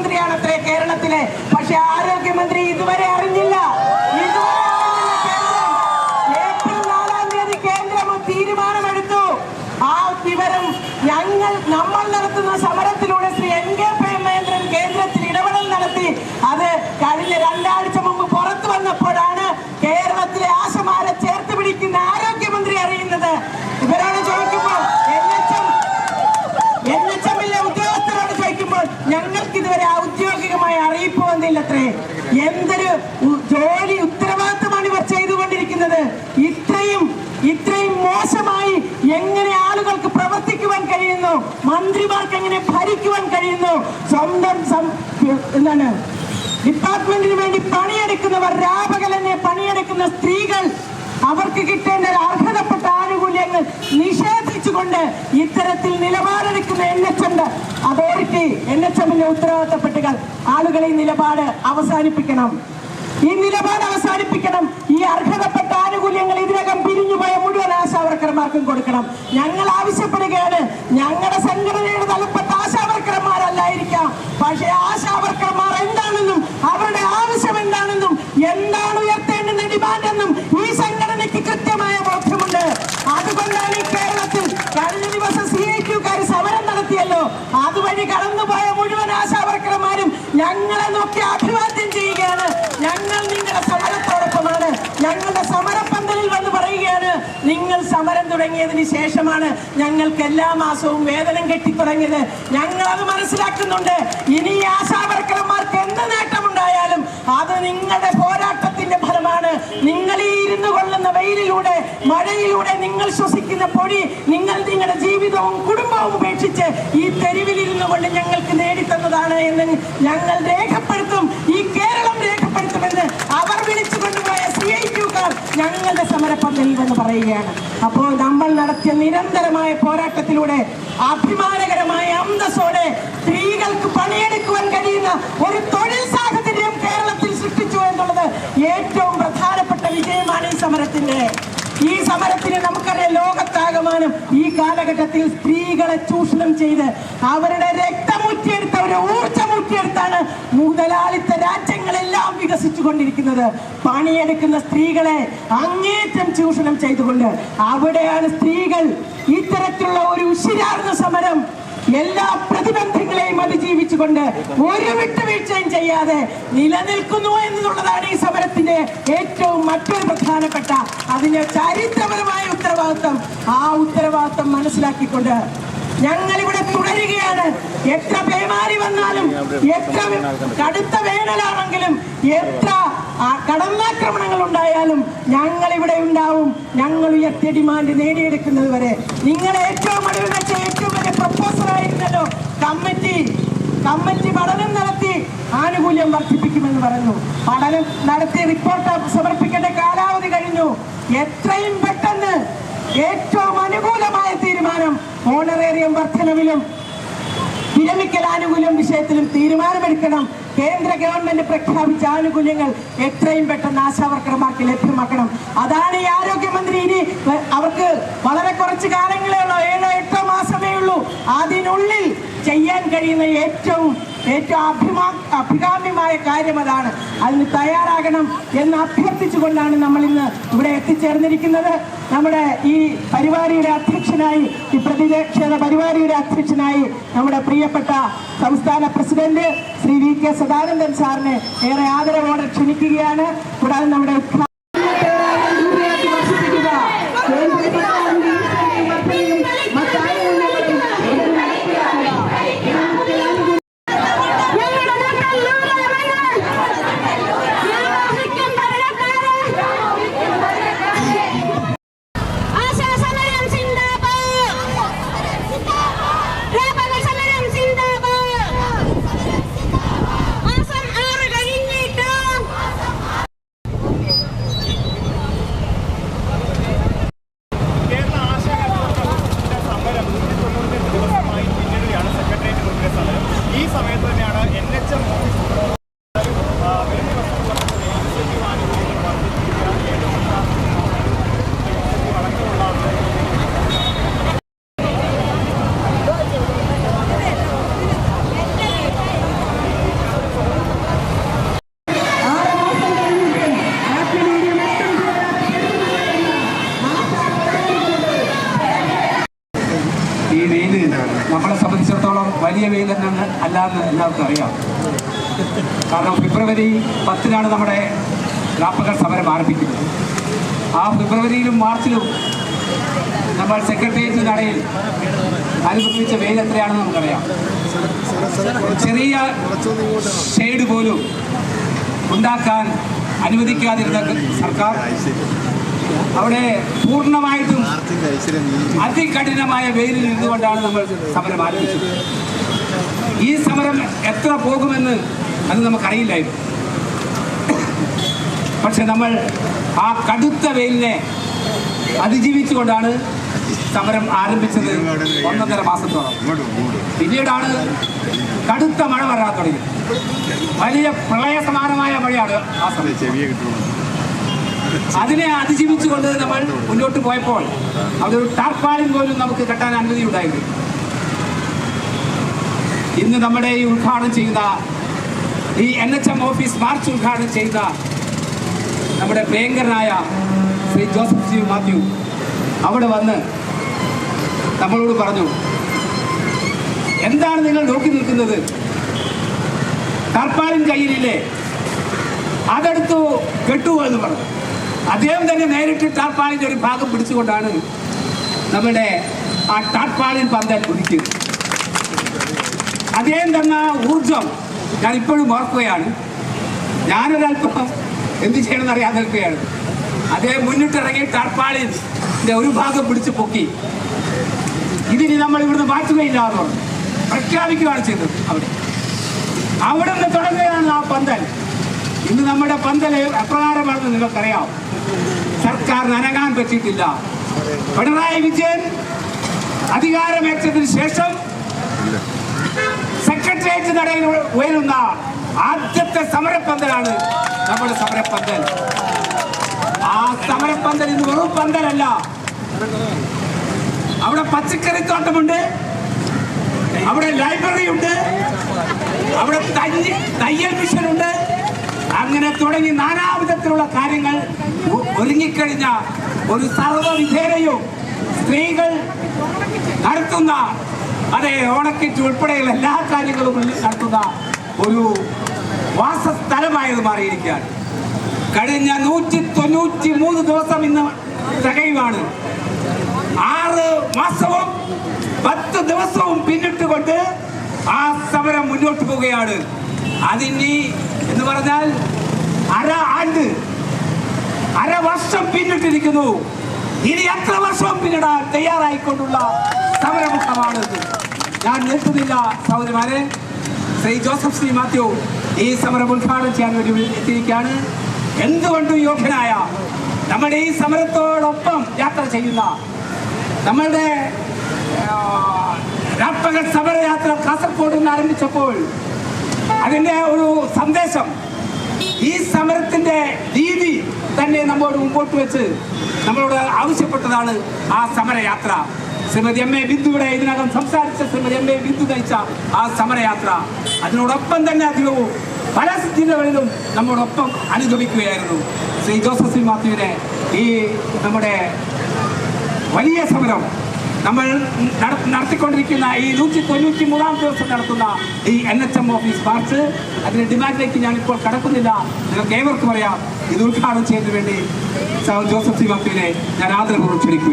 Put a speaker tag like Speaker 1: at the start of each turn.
Speaker 1: ആരോഗ്യമന്ത്രിയാണ് അത്രേ കേരളത്തിലെ. പക്ഷെ ആരോഗ്യമന്ത്രി ഇതുവരെ അറിഞ്ഞില്ല. ഏപ്രിൽ നാലാം തീയതി കേന്ദ്രം തീരുമാനമെടുത്തു. ആ വിവരം ഞങ്ങൾ നമ്മൾ നടത്തുന്ന സമരത്തിലൂടെ ശ്രീ എൻ കെ പ്രേമേന്ദ്രൻ കേന്ദ്രത്തിൽ ഇടപെടൽ നടത്തി. അത് കഴിഞ്ഞ രണ്ടാഴ്ച മുമ്പ് പുറത്തു വന്നപ്പോഴാണ് കേരളത്തിലെ ആശമാരെ ചേർത്ത് പിടിക്കുന്ന ആരോഗ്യമന്ത്രി അറിയുന്നത് ഇവരോട് ചോദിക്കുമ്പോൾ N H M N H എമ്മിലെ ഉദ്യോഗസ്ഥരോട് ചോദിക്കുമ്പോൾ ഞങ്ങൾക്ക് ഇതുവരെ ഔദ്യോഗികമായ അറിയിപ്പ് വന്നില്ലത്രേ. എന്തൊരു ജോലി ഉത്തരവാദിത്തമാണ് ഇവർ ചെയ്തുകൊണ്ടിരിക്കുന്നത്. ഇത്രയും ഇത്രയും മോശമായി എങ്ങനെ ആളുകൾക്ക് പ്രവർത്തിക്കുവാൻ കഴിയുന്നു? മന്ത്രിമാർക്ക് എങ്ങനെ ഭരിക്കുവാൻ കഴിയുന്നു? സ്വന്തം എന്താണ് ഡിപ്പാർട്ട്മെന്റിന് വേണ്ടി പണിയെടുക്കുന്നവർ രാപകലനെ പണിയെടുക്കുന്ന സ്ത്രീകൾ അവർക്ക് കിട്ടേണ്ട അർഹതപ്പെട്ട ആനുകൂല്യങ്ങൾ നിഷേധിച്ചുകൊണ്ട് ഇത്തരത്തിൽ നിലപാടെടുക്കുന്ന N H M authority N H എമ്മിന്റെ ഉത്തരവാദിത്തപ്പെട്ടുകൾ ആളുകളെ ഈ നിലപാട് അവസാനിപ്പിക്കണം. ഈ നിലപാട് അവസാനിപ്പിക്കണം. ഈ അർഹതപ്പെട്ട ആനുകൂല്യങ്ങൾ ഇതിനകം പിരിഞ്ഞുപോയ മുഴുവൻ ആശാവർക്കർമാർക്കും കൊടുക്കണം. ഞങ്ങൾ ആവശ്യപ്പെടുകയാണ്. ഞങ്ങളുടെ സംഘടനയുടെ തലപ്പെട്ട ആശാവർക്കർമാരല്ലായിരിക്കാം. പക്ഷേ ആശാവർക്കർമാർ എന്താണെന്നും അവരുടെ ആവശ്യം എന്താണെന്നും എന്താണ് ഉയർത്തേണ്ടുന്ന ഡിമാൻഡ് എന്നും ഈ സംഘടനയ്ക്ക് കൃത്യമായ ബോധ്യമുണ്ട് അതുകൊണ്ടാണ് ഈ കേരളത്തിൽ കഴിഞ്ഞ ദിവസം സി ഐ ടിക്കാർ സമരം നടത്തിയല്ലോ അതുവഴി കടന്നുപോയ മുഴുവൻ ആശാവർക്കർമാരും ഞങ്ങളെ നോക്കി അഭിവാദ്യം ചെയ്യുകയാണ് ഞങ്ങൾ നിങ്ങളുടെ സമരത്തോടൊപ്പമാണ് ഞങ്ങളുടെ സമരപ്പന്തലിൽ വന്ന് പറയുകയാണ് നിങ്ങൾ സമരം തുടങ്ങിയതിന് ശേഷമാണ് ഞങ്ങൾക്ക് എല്ലാ മാസവും വേതനം കെട്ടിത്തുടങ്ങിയത്. ഞങ്ങൾ അത് മനസ്സിലാക്കുന്നുണ്ട്. ഇനി ആശാവർക്കർമാർക്ക് എന്ത് നേട്ടമുണ്ടായാലും അത് നിങ്ങളുടെ പോരാട്ടത്തിന്റെ ഫലമാണ്. നിങ്ങൾ ഈ ഇരുന്നു കൊള്ളുന്ന വെയിലിലൂടെ മഴയിലൂടെ നിങ്ങൾ ശ്വസിക്കുന്ന പൊടി നിങ്ങൾ നിങ്ങളുടെ ജീവിതവും കുടുംബവും ഉപേക്ഷിച്ച് ഈ തെരുവിലിരുന്നു കൊണ്ട് ഞങ്ങൾക്ക് നേടിത്തന്നതാണ് എന്ന് ഞങ്ങൾ രേഖപ്പെടുത്തും. ഞങ്ങളുടെ സമരപ്പന്തലിൽ പറയുകയാണ്. അപ്പോൾ നമ്മൾ നടത്തിയ നിരന്തരമായ പോരാട്ടത്തിലൂടെ അഭിമാനകരമായ അന്തസ്സോടെ സ്ത്രീകൾക്ക് പണിയെടുക്കുവാൻ കഴിയുന്ന ഒരു തൊഴിൽ സാഹചര്യം കേരളത്തിൽ സൃഷ്ടിച്ചു എന്നുള്ളത് ഏറ്റവും പ്രധാനപ്പെട്ട വിജയമാണ് ഈ സമരത്തിന്റെ. ഈ സമരത്തിന് നമുക്കറിയാം ലോകത്താകമാനം ഈ കാലഘട്ടത്തിൽ സ്ത്രീകളെ ചൂഷണം ചെയ്ത് അവരുടെ രക്തമുറ്റിയെടുത്ത് അവരുടെ ഊർജമുറ്റിയെടുത്താണ് മുതലാളിത്ത രാജ്യങ്ങളെല്ലാം വികസിച്ചു കൊണ്ടിരിക്കുന്നത് പണിയെടുക്കുന്ന സ്ത്രീകളെ അങ്ങേറ്റം ചൂഷണം ചെയ്തുകൊണ്ട് അവിടെയാണ് സ്ത്രീകൾ ഇത്തരത്തിലുള്ള ഒരു ഉശിരാർന്ന സമരം എല്ലാ പ്രതിബന്ധങ്ങളെയും അതിജീവിച്ചുകൊണ്ട് ഒരു വിട്ടുവീഴ്ചയും ചെയ്യാതെ നിലനിൽക്കുന്നു എന്നുള്ളതാണ് ഈ സമരത്തിന്റെ ഏറ്റവും മറ്റൊരു പ്രധാനപ്പെട്ട അതിന്റെ ചരിത്രപരമായ ഉത്തരവാദിത്വം. ആ ഉത്തരവാദിത്വം മനസ്സിലാക്കിക്കൊണ്ട് ഞങ്ങൾ ഇവിടെ തുടരുകയാണ്. എത്ര പേമാരി വന്നാലും എത്ര കടുത്ത വേനലാണെങ്കിലും എത്ര കടന്നാക്രമണങ്ങൾ ഉണ്ടായാലും ഞങ്ങൾ ഇവിടെ ഉണ്ടാവും. ഞങ്ങൾ ഉയർത്തിയ ഡിമാൻഡ് നേടിയെടുക്കുന്നത് വരെ. നിങ്ങൾ ഏറ്റവും ഒടുവിൽ വെച്ച ഏറ്റവും വലിയ പ്രപ്പോസൽ ആയിരുന്നല്ലോ കമ്മിറ്റി. കമ്മിറ്റി പഠനം നടത്തി ആനുകൂല്യം വർദ്ധിപ്പിക്കുമെന്ന് പറഞ്ഞു. പഠനം നടത്തി റിപ്പോർട്ട് സമർപ്പിക്കേണ്ട കാലാവധി കഴിഞ്ഞു. എത്രയും പെട്ടെന്ന് ഏറ്റവും വർധനവിലും വിരമിക്കൽ ആനുകൂല്യം വിഷയത്തിലും തീരുമാനമെടുക്കണം. കേന്ദ്ര ഗവൺമെന്റ് പ്രഖ്യാപിച്ച ആനുകൂല്യങ്ങൾ എത്രയും പെട്ടെന്ന് ആശാവർക്കർമാർക്ക് ലഭ്യമാക്കണം. അതാണ് ഈ ആരോഗ്യമന്ത്രി ഇനി അവർക്ക് വളരെ കുറച്ച് കാലങ്ങളേ ഉള്ളൂ. ഏഴോ എട്ടോ മാസമേ ഉള്ളൂ. അതിനുള്ളിൽ ചെയ്യാൻ കഴിയുന്ന ഏറ്റവും ഏറ്റവും അഭിമാ അഭികാമ്യമായ കാര്യം അതാണ്. അതിന് തയ്യാറാകണം എന്ന് അഭ്യർത്ഥിച്ചുകൊണ്ടാണ് നമ്മൾ ഇന്ന് ഇവിടെ എത്തിച്ചേർന്നിരിക്കുന്നത്. നമ്മുടെ ഈ പരിപാടിയുടെ അധ്യക്ഷനായി ഈ പ്രതിഷേധ പരിപാടിയുടെ അധ്യക്ഷനായി നമ്മുടെ പ്രിയപ്പെട്ട സംസ്ഥാന president Shri V K Sadanandan സാറിനെ ഏറെ ആദരവോടെ ക്ഷണിക്കുകയാണ്. കൂടാതെ നമ്മുടെ
Speaker 2: വലിയ വെയിലെന്ന് അല്ല എന്ന് എല്ലാവർക്കും അറിയാം കാരണം ഫെബ്രുവരി പത്തിനാണ് നമ്മുടെ രാപ്പകൽ സമരം ആരംഭിക്കുന്നത്. ആ ഫെബ്രുവരിയിലും മാർച്ചിലും നമ്മൾ സെക്രട്ടേറിയറ്റ് അടയിൽ അനുഭവിച്ച വെയിൽ എത്രയാണെന്ന് നമുക്കറിയാം. ചെറിയ ഷെയ്ഡ് പോലും ഉണ്ടാക്കാൻ അനുവദിക്കാതിരുന്ന സർക്കാർ അവിടെ പൂർണമായിട്ടും അതികഠിനമായ വെയിലിൽ നിന്നുകൊണ്ടാണ് നമ്മൾ സമരം ആരംഭിച്ചത്. ഈ സമരം എത്ര പോകുമെന്ന് അത് നമുക്കറിയില്ലായിരുന്നു. പക്ഷെ നമ്മൾ ആ കടുത്ത വെയിലിനെ അതിജീവിച്ചുകൊണ്ടാണ് സമരം ആരംഭിച്ചത് ഒന്നൊന്നര മാസത്തോളം. പിന്നീടാണ് കടുത്ത മഴ വരാൻ തുടങ്ങി. വലിയ പ്രളയ സമാനമായ മഴയാണ് ആ സമയത്ത് അതിനെ അതിജീവിച്ചുകൊണ്ട് നമ്മൾ മുന്നോട്ട് പോയപ്പോൾ അവിടെ ഒരു ടാർപ്പാലിൻ പോലും നമുക്ക് കെട്ടാൻ അനുമതി ഉണ്ടായിരുന്നു ഇന്ന് നമ്മുടെ ഈ ഉദ്ഘാടനം ചെയ്ത ഈ N H M office march ഉദ്ഘാടനം ചെയ്ത നമ്മുടെ പ്രിയങ്കരനായ ശ്രീ ജോസഫ് ജി മാത്യു അവിടെ വന്ന് നമ്മളോട് പറഞ്ഞു എന്താണ് നിങ്ങൾ നോക്കി നിൽക്കുന്നത്? ടാർപ്പാലിൻ കയ്യിലില്ലേ? അതെടുത്തു കെട്ടു എന്ന് പറഞ്ഞു. അദ്ദേഹം തന്നെ നേരിട്ട് ടാർപ്പാലിന്റെ ഒരു ഭാഗം പിടിച്ചുകൊണ്ടാണ് നമ്മുടെ ആ ടാർപ്പാലിൻ പന്തൽ ഒരുക്കിയത് അദ്ദേഹം തന്ന ഊർജം ഞാൻ ഇപ്പോഴും ഓർക്കുകയാണ്. ഞാനൊരല്പം എന്ത് ചെയ്യണമെന്ന് അറിയാതെ നിൽക്കുകയാണ്. അദ്ദേഹം മുന്നിട്ടിറങ്ങി തർപ്പാളിൽ ഒരു ഭാഗം പിടിച്ച് പൊക്കി. ഇതിനി നമ്മൾ ഇവിടുന്ന് മാറ്റുകയില്ല എന്ന് പറഞ്ഞു പ്രഖ്യാപിക്കുകയാണ് ചെയ്തത് അവിടെ. അവിടെ നിന്ന് തുടങ്ങുകയാണ് ആ പന്തൽ. ഇന്ന് നമ്മുടെ പന്തൽ എപ്രകാരമാണെന്ന് നിങ്ങൾക്കറിയാം. സർക്കാരിന് അനങ്ങാൻ പറ്റിയിട്ടില്ല. പിണറായി വിജയൻ അധികാരമേറ്റതിന് ശേഷം സെക്രട്ടേറിയറ്റ് നടയിൽ ഉയരുന്ന ആദ്യത്തെ സമരപ്പന്തലാണ് നമ്മുടെ സമരപ്പന്തൽ. ആ സമരപ്പന്തൽ ഇന്ന് വെറും പന്തലല്ല. അവിടെ പച്ചക്കറിത്തോട്ടമുണ്ട് അവിടെ ലൈബ്രറി ഉണ്ട്. അവിടെ തയ്യ- തയ്യൽ മിഷൻ ഉണ്ട്. അങ്ങനെ തുടങ്ങി നാനാവിധത്തിലുള്ള കാര്യങ്ങൾ ഒരുങ്ങിക്കഴിഞ്ഞ ഒരു സർവവിധേനയും സ്ത്രീകൾ നടത്തുന്ന അതെ ഓണക്കിറ്റ് ഉൾപ്പെടെയുള്ള എല്ലാ കാര്യങ്ങളും നടത്തുന്ന ഒരു വാസസ്ഥലമായത് മാറിയിരിക്കുകയാണ്. കഴിഞ്ഞ നൂറ്റി തൊണ്ണൂറ്റി മൂന്ന് ദിവസം ഇന്ന് തികയുവാണ്. ആറ് മാസവും പത്ത് ദിവസവും പിന്നിട്ടുകൊണ്ട് ആ സമരം മുന്നോട്ട് പോവുകയാണ്. അതിനി എന്ന് പറഞ്ഞാൽ അര ആണ്ട് അര വർഷം പിന്നിട്ടിരിക്കുന്നു. ഇനി എത്ര വർഷവും പിന്നിടാൻ തയ്യാറായിക്കൊണ്ടുള്ള സമരമുഖമാണ് ഇത്. ഞാൻ നിർത്തുന്നില്ല സഹോദരിമാരെ. ശ്രീ ജോസഫ് ശ്രീ മാത്യു ഈ സമരം ഉദ്ഘാടനം ചെയ്യാൻ വേണ്ടി എത്തിയിരിക്കുകയാണ്. എന്തുകൊണ്ടും യോഗ്യനായ നമ്മുടെ ഈ സമരത്തോടൊപ്പം യാത്ര ചെയ്യുന്ന നമ്മളുടെ രാപ്പകൽ സമരയാത്ര കാസർഗോഡ് നിന്ന് ആരംഭിച്ചപ്പോൾ അതിന്റെ ഒരു സന്ദേശം ഈ സമരത്തിന്റെ രീതി തന്നെ നമ്മോട് മുമ്പോട്ട് വെച്ച് നമ്മളോട് ആവശ്യപ്പെട്ടതാണ് ആ സമരയാത്ര. ശ്രീമതി എം എ ബിന്ദുവിടെ ഇതിനകം സംസാരിച്ച ശ്രീമതി എം എ ബിന്ദു നയിച്ച ആ സമരയാത്ര. അതിനോടൊപ്പം തന്നെ അധികവും പല ജില്ലകളിലും നമ്മോടൊപ്പം അനുഗമിക്കുകയായിരുന്നു. ശ്രീ ജോസഫ് സി മാത്യുവിനെ ഈ നമ്മുടെ വലിയ സമരം നമ്മൾ നടത്തിക്കൊണ്ടിരിക്കുന്ന ഈ നൂറ്റി തൊണ്ണൂറ്റി മൂന്നാം ദിവസം നടത്തുന്ന ഈ N H M office march. അതിന്റെ ഡിമാൻഡിലേക്ക് ഞാൻ ഇപ്പോൾ കടക്കുന്നില്ല. നിങ്ങൾക്ക് ഏവർക്കും അറിയാം. ഇത് ഉദ്ഘാടനം ചെയ്യുന്നതിന് വേണ്ടി ജോസഫ് സി മാത്യുവിനെ ഞാൻ ആദരപൂർവം ക്ഷണിക്കുക